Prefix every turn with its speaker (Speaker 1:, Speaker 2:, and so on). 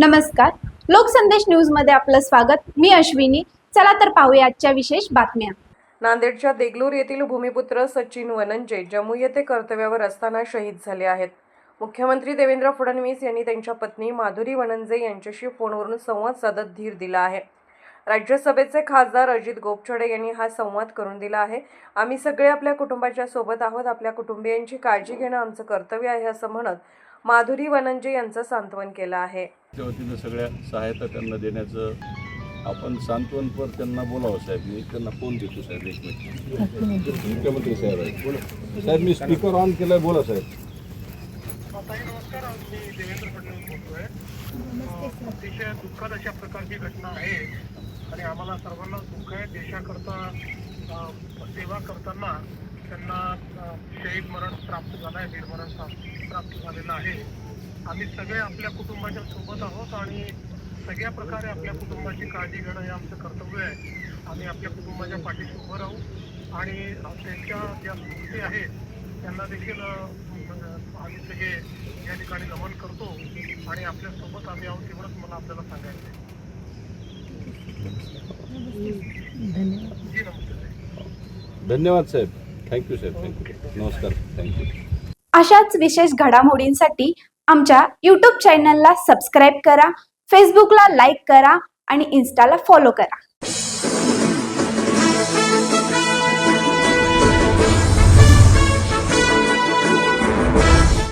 Speaker 1: नमस्कार. लोकसंदेश न्यूजमध्ये आपलं स्वागत. मी अश्विनी. चला तर पाहूया आजच्या विशेष बातम्या.
Speaker 2: नांदेडच्या देगलूर येथील भूमिपुत्र सचिन वनंजे जम्मू येथे कर्तव्यावर असताना शहीद झाले आहेत. मुख्यमंत्री देवेंद्र फडणवीस यांनी त्यांच्या पत्नी माधुरी वनंजे यांच्याशी फोनवरून संवाद साधत धीर दिला आहे. राज्यसभेचे खासदार अजित गोपछडे यांनी हा संवाद करून दिला आहे. आम्ही सगळे आपल्या कुटुंबाच्या सोबत आहोत. आपल्या कुटुंबियांची काळजी घेणं आमचं कर्तव्य आहे असं म्हणत माधुरी वनंजे यांचं सांत्वन केलं आहे.
Speaker 3: वतीनं सगळ्या सहायता त्यांना देण्याचं आपण सांत्वनपर त्यांना बोलावं साहेब. मी त्यांना फोन देतो साहेब एक मिनिट मुख्यमंत्री साहेब आहेत. बोला. साहेब मी स्पीकर ऑन केलाय. बोला साहेब.
Speaker 4: ताई नमस्कार मी देवेंद्र फडणवीस बोलतोय. अं, अतिशय दुःखद अशा प्रकारची घटना आहे. आणि आम्हाला सर्वांना दुःख आहे. देशाकरता सेवा करताना त्यांना प्राप्त झालं आहे वीरमरण प्राप्त प्राप्त झालेलं आहे. आम्ही सगळे आपल्या कुटुंबाच्या सोबत आहोत आणि सगळ्या प्रकारे आपल्या कुटुंबाची काळजी घेणं हे आमचं कर्तव्य आहे. आम्ही आपल्या कुटुंबाच्या पाठीशी उभं राहू आणि त्यांच्या ज्या स्मृती आहेत त्यांना देखील आम्ही सगळे या ठिकाणी नमन करतो आणि आपल्यासोबत आम्ही आहोत एवढंच मला आपल्याला सांगायचं आहे. जी नमस्ते.
Speaker 3: धन्यवाद साहेब. Thank you sir thank you नमस्कार थँक्यू
Speaker 1: अशाच विशेष घडामोडींसाठी आमच्या यूट्यूब चॅनलला सबस्क्राईब करा फेसबुकला लाईक करा आणि इन्स्टाला फॉलो करा.